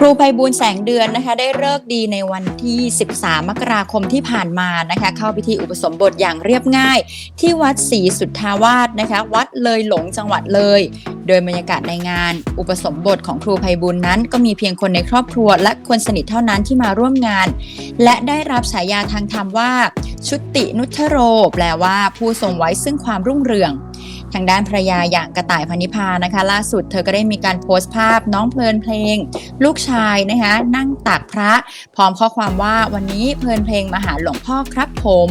ครูไพบูลแสงเดือนนะคะ ได้เลิกดีในวันที่ 13 มกราคมที่ผ่านมานะคะ เข้าพิธีอุปสมบทอย่างเรียบง่าย ที่วัดศรีสุทธาวาสนะคะ วัดเลยหลงจังหวัดเลย โดยบรรยากาศในงาน อุปสมบทของครูไพบูลนั้น ก็มีเพียงคนในครอบครัว และคนสนิทเท่านั้นที่มาร่วมงาน และได้รับฉายาทางธรรมว่า ชุตินุทโร แปลว่าผู้ทรงไว้ซึ่งความรุ่งเรือง ทางด้านภรรยาอย่างกระต่ายพนิพานะคะ ล่าสุดเธอก็ได้มีการโพสต์ภาพน้องเพลินเพลง ลูกชายนะคะนั่งตักพระ พร้อมข้อความว่าวันนี้เพลินเพลงมาหาหลวงพ่อครับผม